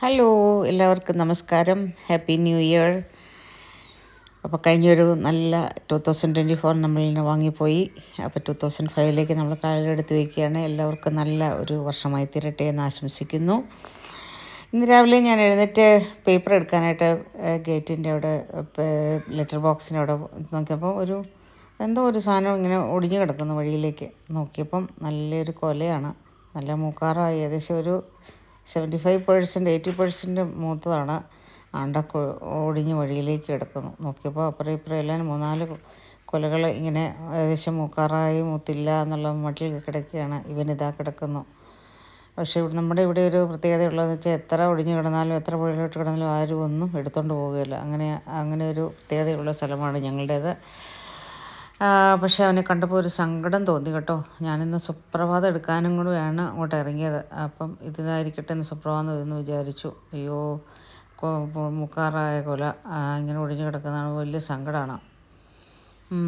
Hello എല്ലാവർക്കും നമസ്കാരം. Happy new year അപ്പോൾ കഴിഞ്ഞൊരു നല്ല ടു തൗസൻഡ് ട്വന്റി ഫോർ നമ്മളിൽ വാങ്ങിപ്പോയി. അപ്പോൾ ടു തൗസൻഡ് ഫൈവിലേക്ക് നമ്മൾ കാലെടുത്ത് വയ്ക്കുകയാണ് എല്ലാവർക്കും നല്ല ഒരു വർഷമായി തീരട്ടെ എന്ന് ആശംസിക്കുന്നു. ഇന്ന് രാവിലെ ഞാൻ എഴുന്നേറ്റ് പേപ്പർ എടുക്കാനായിട്ട് ഗേറ്റിന്റെ അവിടെ ലെറ്റർ ബോക്സിന്റെ അവിടെ നോക്കിയപ്പോൾ ഒരു എന്തോ ഒരു സാധനം ഇങ്ങനെ ഒടിഞ്ഞു കിടക്കുന്നു വഴിയിലേക്ക് നോക്കിയപ്പം നല്ലൊരു കൊലയാണ്. നല്ല മൂക്കാറായി. ഏകദേശം ഒരു seventy five percent eighty percent മൂത്തതാണ്. ആണ്ട ഒടിഞ്ഞ് വഴിയിലേക്ക് കിടക്കുന്നു. നോക്കിയപ്പോൾ അപ്പുറം ഇപ്പുറം എല്ലാം മൂന്നാൽ കൊലകൾ ഇങ്ങനെ ഏകദേശം മൂക്കാറായി മൂത്തില്ല എന്നുള്ള മട്ടിൽ കിടക്കുകയാണ്. ഇവനിതാ കിടക്കുന്നു. പക്ഷേ ഇവിടെ നമ്മുടെ ഇവിടെ ഒരു പ്രത്യേകത ഉള്ളതെന്ന് വെച്ചാൽ എത്ര ഒടിഞ്ഞു കിടന്നാലും എത്ര പുഴയിലോട്ട് കിടന്നാലും ആരും ഒന്നും എടുത്തുകൊണ്ട് പോവുകയില്ല. അങ്ങനെ അങ്ങനെ ഒരു പ്രത്യേകതയുള്ള സ്ഥലമാണ് ഞങ്ങളുടേത്. പക്ഷേ അവനെ കണ്ടപ്പോൾ ഒരു സങ്കടം തോന്നി കേട്ടോ. ഞാനിന്ന് സുപ്രഭാതം എടുക്കാനും കൂടെയാണ് അങ്ങോട്ട് ഇറങ്ങിയത്. അപ്പം ഇതായിരിക്കട്ടെ എന്ന് സുപ്രഭാതം എന്ന് വിചാരിച്ചു. അയ്യോ മുക്കാറായ കൊല. ഇങ്ങനെ ഒഴിഞ്ഞു കിടക്കുന്നതാണ് വലിയ സങ്കടമാണ്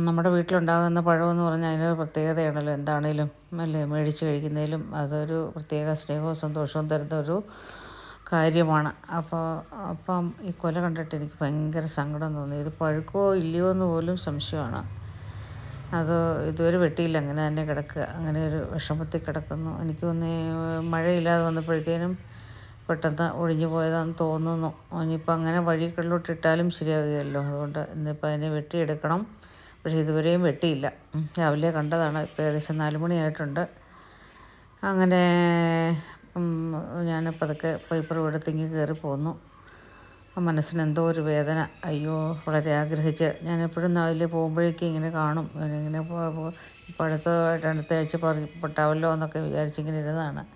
നമ്മുടെ വീട്ടിലുണ്ടാകുന്ന പഴമെന്ന് പറഞ്ഞാൽ അതിനൊരു പ്രത്യേകതയാണല്ലോ. എന്താണേലും അല്ലേ മേടിച്ച് കഴിക്കുന്നതിലും അതൊരു പ്രത്യേക സ്നേഹവും സന്തോഷവും തരുന്ന ഒരു കാര്യമാണ്. അപ്പോൾ അപ്പം ഈ കൊല കണ്ടിട്ട് എനിക്ക് ഭയങ്കര സങ്കടം തോന്നി. ഇത് പഴുക്കോ ഇല്ലയോ എന്ന് പോലും സംശയമാണ്. അത് ഇതുവരെ വെട്ടിയില്ല. അങ്ങനെ തന്നെ കിടക്കുക. അങ്ങനെ ഒരു വിഷമത്തിൽ കിടക്കുന്നു. എനിക്ക് തോന്നി മഴയില്ലാതെ വന്നപ്പോഴത്തേനും പെട്ടെന്ന് ഒഴിഞ്ഞു പോയതാണെന്ന് തോന്നുന്നു. ഇനിയിപ്പോൾ അങ്ങനെ വഴികളിലോട്ട് ഇട്ടാലും ശരിയാകുകയല്ലോ. അതുകൊണ്ട് ഇന്നിപ്പോൾ അതിനെ വെട്ടിയെടുക്കണം. പക്ഷേ ഇതുവരെയും വെട്ടിയില്ല. രാവിലെ കണ്ടതാണ്. ഇപ്പോൾ ഏകദേശം നാല് മണിയായിട്ടുണ്ട്. അങ്ങനെ ഞാൻ അതൊക്കെ പേപ്പർ എടുത്തിങ്ങ് കയറി പോന്നു മനസ്സിന് എന്തോ ഒരു വേദന. അയ്യോ വളരെ ആഗ്രഹിച്ച്. ഞാൻ എപ്പോഴും അതിൽ പോകുമ്പോഴേക്കും ഇങ്ങനെ കാണും. ഇങ്ങനെ ഇപ്പോൾ അടുത്ത അടുത്ത ആഴ്ച പറയപ്പെട്ടാവല്ലോ എന്നൊക്കെ വിചാരിച്ചിങ്ങനെ ഇരുന്നതാണ്.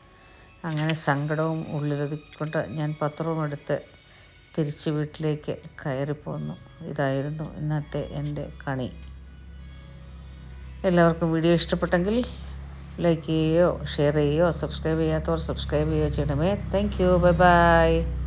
അങ്ങനെ സങ്കടവും ഉള്ളിലൊതുക്കൊണ്ട് ഞാൻ പത്രവും എടുത്ത് തിരിച്ച് വീട്ടിലേക്ക് കയറിപ്പോന്നു ഇതായിരുന്നു ഇന്നത്തെ എന്റെ കണി. എല്ലാവർക്കും വീഡിയോ ഇഷ്ടപ്പെട്ടെങ്കിൽ ലൈക്ക് ചെയ്യുകയോ ഷെയർ ചെയ്യുകയോ സബ്സ്ക്രൈബ് ചെയ്യാത്തവർ സബ്സ്ക്രൈബ് ചെയ്യുകയോ ചെയ്യണമേ. Thank you. Bye bye.